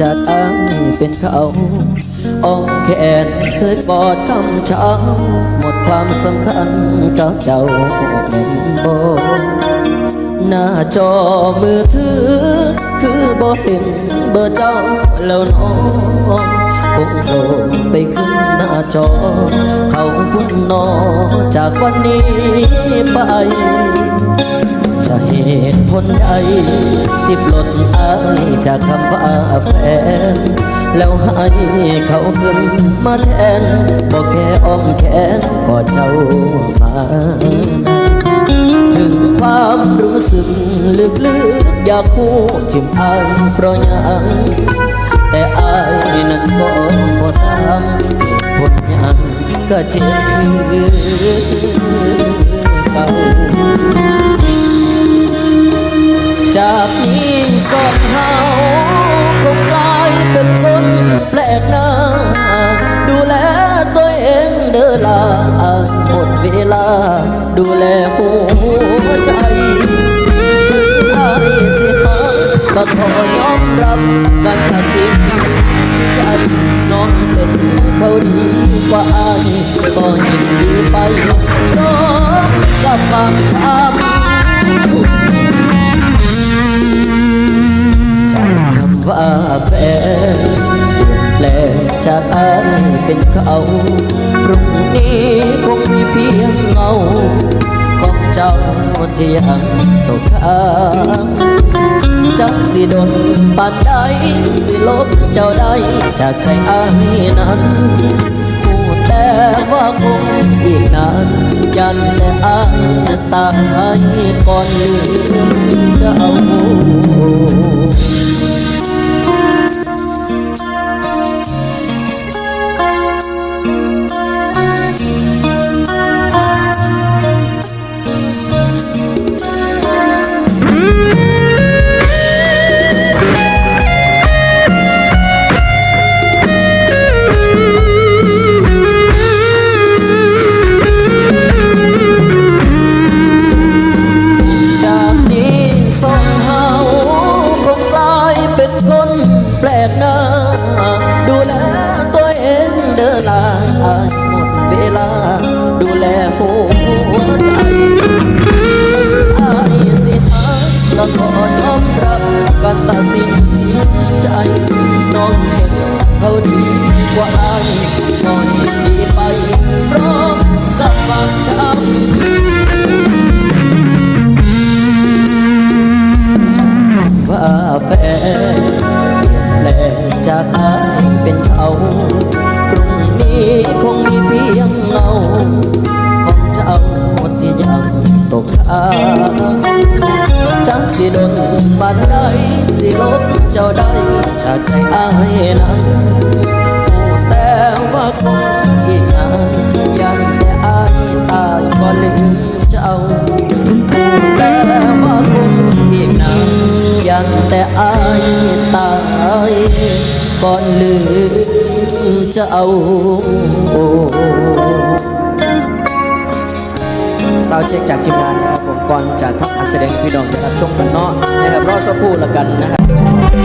จากอายเป็นเขาอ้อมแขนเคยกอดคำเช้า หมดความสำคัญกับเจ้าแม่นบ่หน้าจอมือถือ คือบ่เห็นเบอร์เจ้าแล้วน้องคงโดนไปขึ้นหน้าจอ เขาพุ่นนอจากวันนี้ไป จะเหตุผลใดที่ปลดอายจากคำว่าแฟน แล้วให้เขาขึ้นมาแทนบอกแค่อ้อมแขนกอดเจ้ามา ถึงความรู้สึกลึกๆอยากพูดจิมอายเพราะยังแต่อายนั้นก็พอตามเหตุผลยังก็เจ็บคือเก่า จากนี้สองเฮาคงกลายเป็นคนแปลกหน้า ดูแลตัวเองเด้อลาหมดเวลา ดูแลหัวใจ ถึงอายสิหาก็ขอยอมรับ นเปลี่ยนแปลงจากอายเป็นเขาพรุ่งนี้คงมีเพียงเงา ของเจ้าที่ยังตกค้างจักสิดนปานใดสิลบเจ้าได้จากใจอายนั้นพูดแต่ว่าคงอีกนานยันแต่อายตายก่อนลืมเจ้า หัวใจอายสิหาก็ขอยอมรับการตัดสินใจน้องเห็นเขาดีกว่าอายก็ยินดีไปพร้อมกับความช้ำว่าแฟนแปลงจากอายเป็นเขาพรุ่งนี้คงมีเพียงเงาขอา ตกค้างจักสิดนบันใดสิลบเจ้าได้จาใจอายนั้นพูดแต่ว่าคงอีกนานยันแต่อายตายก็ลืมเจ้าแต่ว่าคงอีกนานยันแต่อายตายก่อนลืมเจะเอาาวเช็คจากทีมงานนะครับผมก่อนจะทำการแสดงพี่น้องจะรับชมกันเนาะนะครับรอสักครู่ละกันนะครับ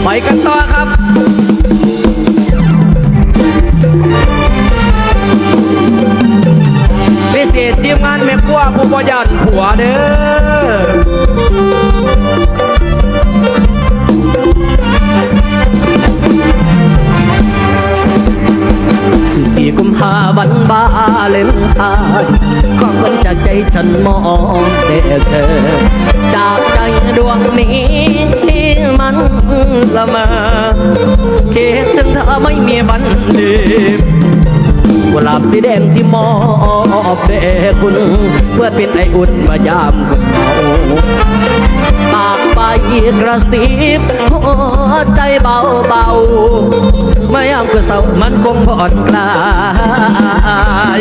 ไปกันต่อครับพิเศษทีมงานแม่กัวผู้บยันผัวเด้อสิบสี่กุมภาพันธ์บาเลนไทน์ ของคนจากใจฉันมองแต่เธอ จากใจดวงนี้ที่มันละเมอคิดถึงเธอไม่มีบันลืมกุหลาบสีแดงที่มอบแด่คุณเพื่อเป็นไออุ่นมายามคนเหงาปากไปกระซิบหัวใจเบาเบาๆเมื่อยามคือเศร้ามันคงผ่อนคลาย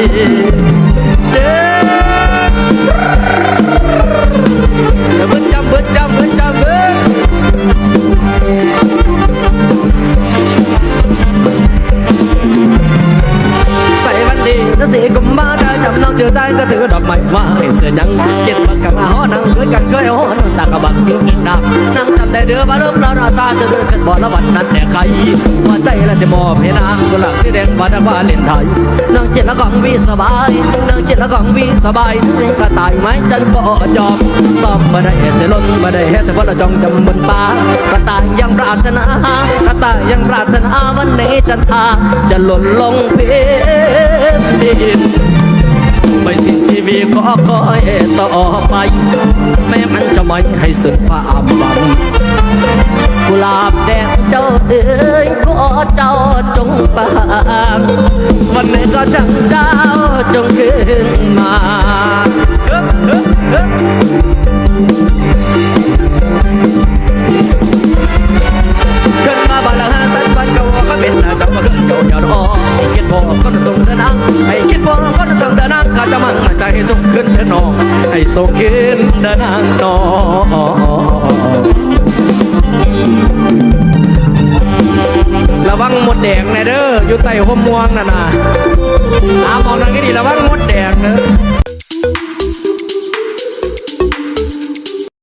ยังเก็บบักกันมาหอนังเคยกันเคยหอนตากะบักยุ่งดักนั่งจำแต่เดือมาเริ่มแล้วนาตาจะเดินกันบ่ละวันนั้นแต่ใครว่าใจละจะมอบให้นางกุหลาบสีแดงว่าดักว่าเล่นไทยนางเจ็ดละกองวีสบายนางเจ็ดละกองวีสบายกระต่ายไม้จันก็จอมซ้อมมาได้เสล้นมาได้เฮ็ดแต่ว่าเราจองจำบนป่ากระต่ายยังปรารถนากระต่ายยังปรารถนาวันนี้จันทาจะหล่นลงเพดิน ไม่สิ้นชีวิตก็คอยต่อไป แม้มันจะไม่ให้สุดความหวังกุหลาบแดงเจ้าเอ๋ยก็เจ้าจงปางวันไหนก็จังเจ้าจงขึ้นมาเฮ้เฮ้เฮ้ขึ้นมาบาลาสันวันก็ว่าก็เป็นจังว่าขึ้นโจยอดอให้คิพอก็ส่งเดินทางให้ ส่งขึ้นเดนนองให้ส่งขึ้นเดินางนองระวังหมดแดงนะเด้ออยู่ใต้หัวม่วงน่ะนะอาบอกนางนี้ดีระวังหมดแดงเนอะ